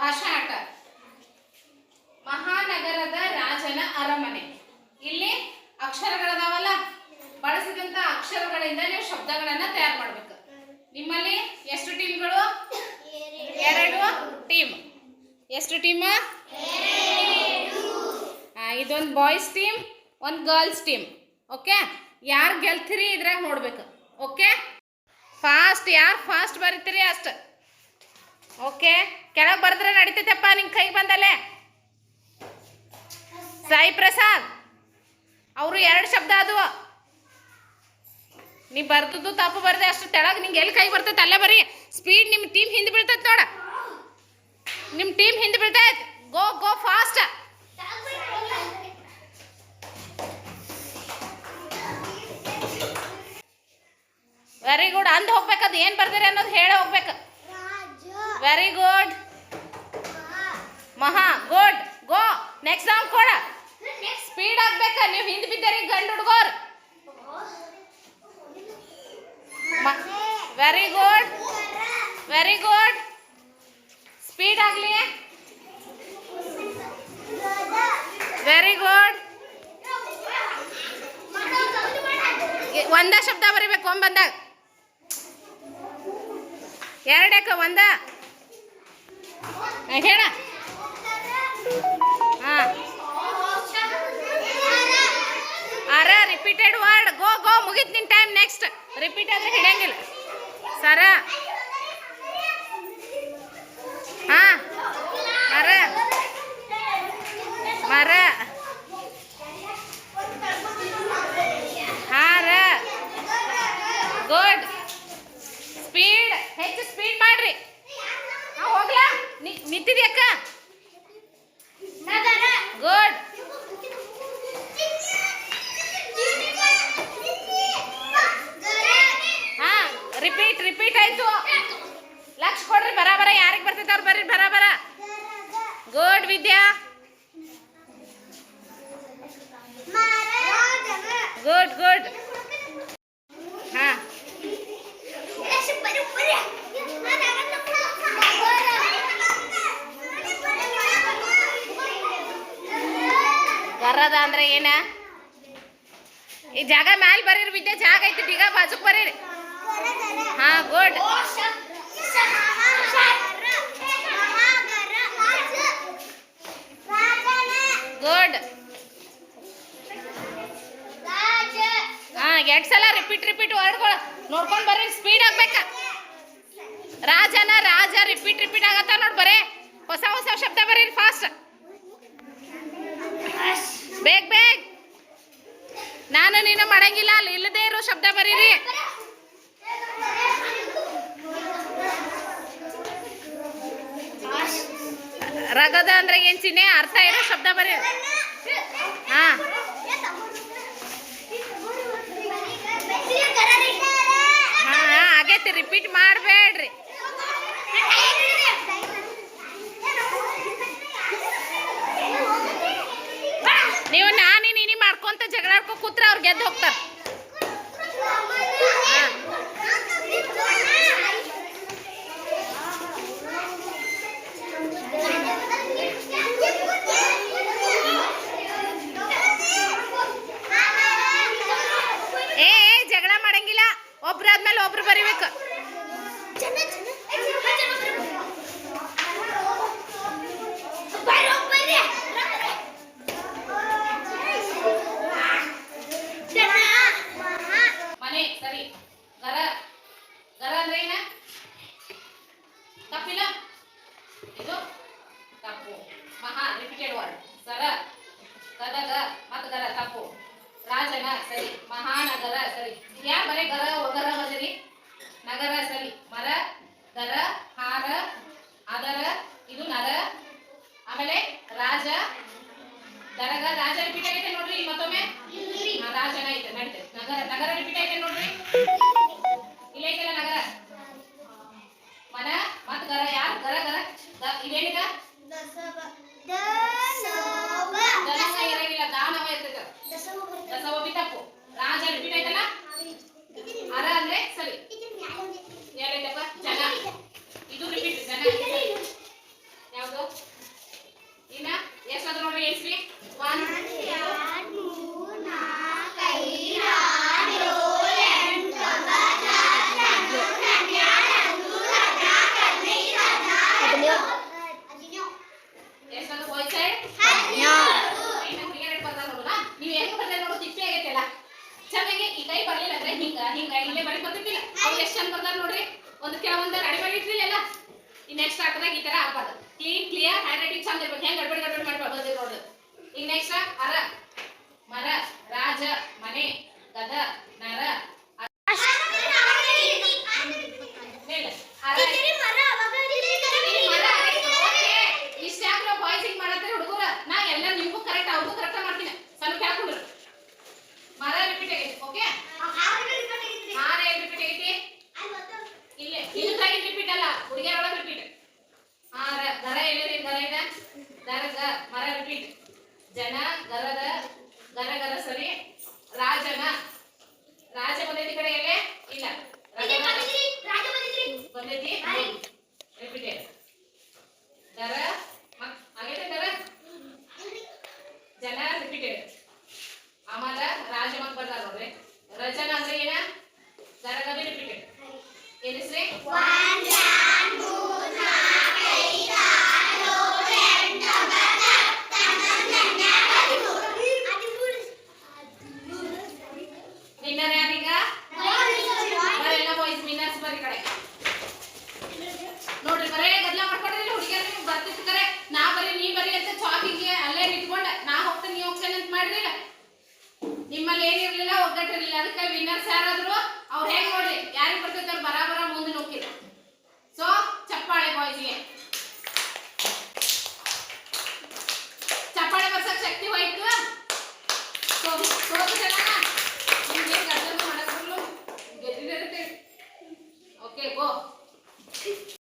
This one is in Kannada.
ಭಾಷಾ ಮಹಾನಗರದ ರಾಜನ ಅರಮನೆ. ಇಲ್ಲಿ ಅಕ್ಷರಗಳದಾವಲ್ಲ? ಬಳಸಿದಂತ ಅಕ್ಷರಗಳಿಂದ ನೀವು ಶಬ್ದಗಳನ್ನ ತಯಾರು ಮಾಡ್ಬೇಕು. ನಿಮ್ಮಲ್ಲಿ ಎಷ್ಟು ಟೀಮ್ಗಳು? ಎರಡು ಟೀಮ್. ಎಷ್ಟು ಟೀಮ್? ಇದೊಂದು ಬಾಯ್ಸ್ ಟೀಮ್, ಒಂದು ಗರ್ಲ್ಸ್ ಟೀಮ್. ಓಕೆ? ಯಾರು ಗೆಲ್ತೀರಿ ಇದ್ರಾಗ ನೋಡ್ಬೇಕು. ಓಕೆ? ಫಾಸ್ಟ್, ಯಾರು ಫಾಸ್ಟ್ ಬರೀತೀರಿ ಅಷ್ಟು. ಓಕೆ, ಕೆಳಗೆ ಬರೆದ್ರೆ ನಡೀತೈತಪ್ಪ ನಿಮ್ ಕೈ ಬಂದಲ್ಲೇ. ಸಾಯಿ ಪ್ರಸಾದ್, ಅವರು ಎರಡು ಶಬ್ದ ಅದು. ನೀ ಬರ್ದದ್ದು ತಪ್ಪು, ಬರ್ದೆ ಅಷ್ಟು ತೆಳಗ್, ನಿಂಗೆ ಎಲ್ಲಿ ಕೈ ಬರ್ತೈತೆ ಅಲ್ಲೇ ಬರೀ. ಸ್ಪೀಡ್ ನಿಮ್ಮ ಟೀಮ್ ಹಿಂದೆ ಬೀಳ್ತೈತೆ ನೋಡ. ನಿಮ್ಮ ಟೀಮ್ ಹಿಂದೆ ಬೀಳ್ತೈತೆ. Go go fast very good ಅಂದ್ ಹೋಗ್ಬೇಕದು ಏನು ಬರ್ದಿರಿ ಅನ್ನೋದು ಹೇಳೇ ಹೋಗ್ಬೇಕು. ವೆರಿ ಗುಡ್ ಮಹಾ ಗುಡ್ ಗೋ ನೆಕ್ಸ್ಟ್ ರೌಂಡ್ ಕೊಡ. ಸ್ಪೀಡ್ ಆಗ್ಬೇಕ. ನೀವು ಹಿಂದೆ ಬಿದ್ದೀರಿ, ಗಂಡು ಹುಡುಗರು. Very good very good speed ಆಗಲಿ. ವೆರಿ ಗುಡ್ ಒಂದ ಶಬ್ದ ಬರಿಬೇಕು ಒಂಬಂದಾಗ ಎರಡಕ್ಕ, ಒಂದ. ಹೇಳ. ಹಾ. ಅರ ರಿಪೀಟೆಡ್ ವರ್ಡ್ ಗೋ ಗೋ, ಮುಗಿತ್ ನಿನ್ ಟೈಮ್ ನೆಕ್ಸ್ಟ್ ರಿಪೀಟ್ ಆದ್ರೆ ಹಿಡಿಯಂಗಿಲ್ಲ. ಸರ. ಹಾ. ಮರ. ಮರ. ಹಾರ ಗುಡ್ ಸ್ಪೀಡ್ ಹೆಚ್ಚು ಸ್ಪೀಡ್ ಮಾಡ್ರಿ. ಹೋಗ್ಲಾ ನಿ ನಿಂತಿದ್ಯಕ್ಕ ಗುಡ್ ಹಾ ರಿಪೀಟ್ ರಿಪೀಟ್ ಆಯ್ತು. ಲಕ್ಷ ಕೊಡ್ರಿ ಬರಾಬರ ಯಾರಿಗೆ ಬರ್ತೈತೆ ಅವ್ರು ಬರ್ರಿ ಬರಾಬರ ಗುಡ್ ವಿದ್ಯಾ. ಗುಡ್ ಗುಡ್ ಗರ್ರದ ಅಂದ್ರೆ ಏನ? ಈ ಜಾಗ ಮ್ಯಾಲ್ ಬರೀರಿ ವಿದ್ಯಾ ಜಾಗ ಐತಿ, ಬೀಗ ಬಾಜುಕ್ ಬರೀರಿ. ಹಾ ಗುಡ್ ಗುಡ್ ಹಾ, ಎರಡ್ ಸಲ ರಿಪೀಟ್ ರಿಪೀಟ್ ವರ್ಡ್ಗಳು. ನೋಡ್ಕೊಂಡ್ ಬರ್ರಿ ಸ್ಪೀಡ್ ಆಗ್ಬೇಕ. ರಾಜನ ರಾಜ ರಿಪೀಟ್ ರಿಪೀಟ್ ಆಗತ್ತ ನೋಡ್ ಬರೇ. ಹೊಸ ಹೊಸ ಶಬ್ದ ಬರೀರಿ ಫಾಸ್ಟ್ ಬೇಗ ಬೇಗ. ನಾನು ನೀನು ಮಾಡಂಗಿಲ್ಲ, ಅಲ್ಲಿ ಇಲ್ಲದೆ ಇರೋ ಶಬ್ದ ಬರೀರಿ. ರಗದ ಅಂದ್ರೆ ಏನ್ ಚಿನ್ನೆ ಅರ್ಥ ಇರೋ ಶಬ್ದ ಬರೀ ಹಾ. ಹಾ ಆಗೈತಿ ರಿಪೀಟ್ ಮಾಡಬೇಡ್ರಿ. ಜಗಳ ಆಡ್ಕೊ ಕೂತ್ರೆ ಅವ್ರು ಗೆದ್ದು ಹೋಗ್ತಾರ ಏ ಏ ಜಗಳ ಮಾಡಂಗಿಲ್ಲ ಒಬ್ರಾದ್ಮೇಲೆ ಒಬ್ರು ಬರಿಬೇಕು ಸರ, ಗದಗ ಮತ್ತು ಗರ ತಪ್ಪು. ರಾಜನ ಸರಿ, ಮಹಾನಗರ ಸರಿ. ಯಾ ಬರೀ ಗರ, ಒಗರ ಬದರಿ? ನಗರ ಸರಿ. ಮರ ಗರ ಹಾರ, ಅದರ, ಇದು ನರ. ಆಮೇಲೆ ರಾಜ, ದರಗ, ರಾಜ ರಿಪೀಟ್ ಆಗೈತೆ ನೋಡ್ರಿ ಮತ್ತೊಮ್ಮೆ. ರಾಜನ ಐತೆ ನಡೀತೈತೆ ನಗರ ನಗರ ರಿಪೀಟ್ ಐತೆ ನೋಡ್ರಿ. ಇಲ್ಲ ನಗರ? ಮನ ಮತ್ತು ಗರ ಯಾರು? ಗರ ಗರ. ರಾಜ ರಿಪೀಟ್ ಐತಲ್ಲ ಒಂದು ಕೆಲವೊಂದು ರೆಡಿಮೇಡ್ ಇಟ್ಟಿಲ್ಲ ಈ ನೆಕ್ಸ್ಟ್ ಹಾಕದಾಗ ಈ ತರ ಆಗ್ಬಾರ್ದು. ಕ್ಲೀನ್ ಕ್ಲಿಯರ್ ಹ್ಯಾಂಡ್ ರೈಟಿಂಗ್ ಚಂದ ಇರ್ಬೇಕು. ಹೆಂಗ್ ಗಡ್ಬಡಿ ಗಡ್ಬಡಿ ಮಾಡ್ಬಾರ್ದು ನೋಡ್ರಿ ಈಗ ನೆಕ್ಸ್ಟ್ ಅರ. ಮರ, ರಾಜ, ಮನೆ, ಗದ, ನರ. ರಿಪೀಟ್ ಅಲ್ಲ ಹುಡುಗಿಯರ ಒಳಗೆ ರಿಪೀಟ್ ಹಾರ ದರ ಎಲ್ಲೇರಿ ದರ ಇದೆ? ದರ ಗ ಮರ ರಿಪೀಟ್ ಜನ ಗರದ ಗರ ಗರ ಸರಿ ರಾಜನ. ರಾಜ ಬಂದೈತಿ ಕಡೆ ಎಲ್ಲೇ? ಇಲ್ಲ. ಬಂದೈತಿ? ರಿಪೀಟ್ ದರ ಆಗೈತೆ ದರ? ಜನ ರಿಪೀಟೆಡ್ ಆಮೇಲೆ ರಾಜ ಮತ್ ಬರ್ತಾರ ನೋಡ್ರಿ. ರಜನ ಅಂದ್ರೆ ಏನ? ದರಗದ repeated It is written. One, one, two. ಏನಿರ್ಲಿಲ್ಲ ಒಗ್ಗಟ್ಟಿರ್ಲಿಲ್ಲ ಅದಕ್ಕೆ ವಿನ್ನರ್ಸ್ ಯಾರಾದ್ರು ಅವ್ರು ಹೇಗ್ ನೋಡ್ಲಿ? ಯಾರಿಗೆ ಬರ್ತೈತೆ ಬರಾಬರ ಮುಂದೆ ನೋಕಿಲ್ಲ ಸೊ ಚಪ್ಪಾಳೆ ಬಾಯ್ಸ್ಗೆ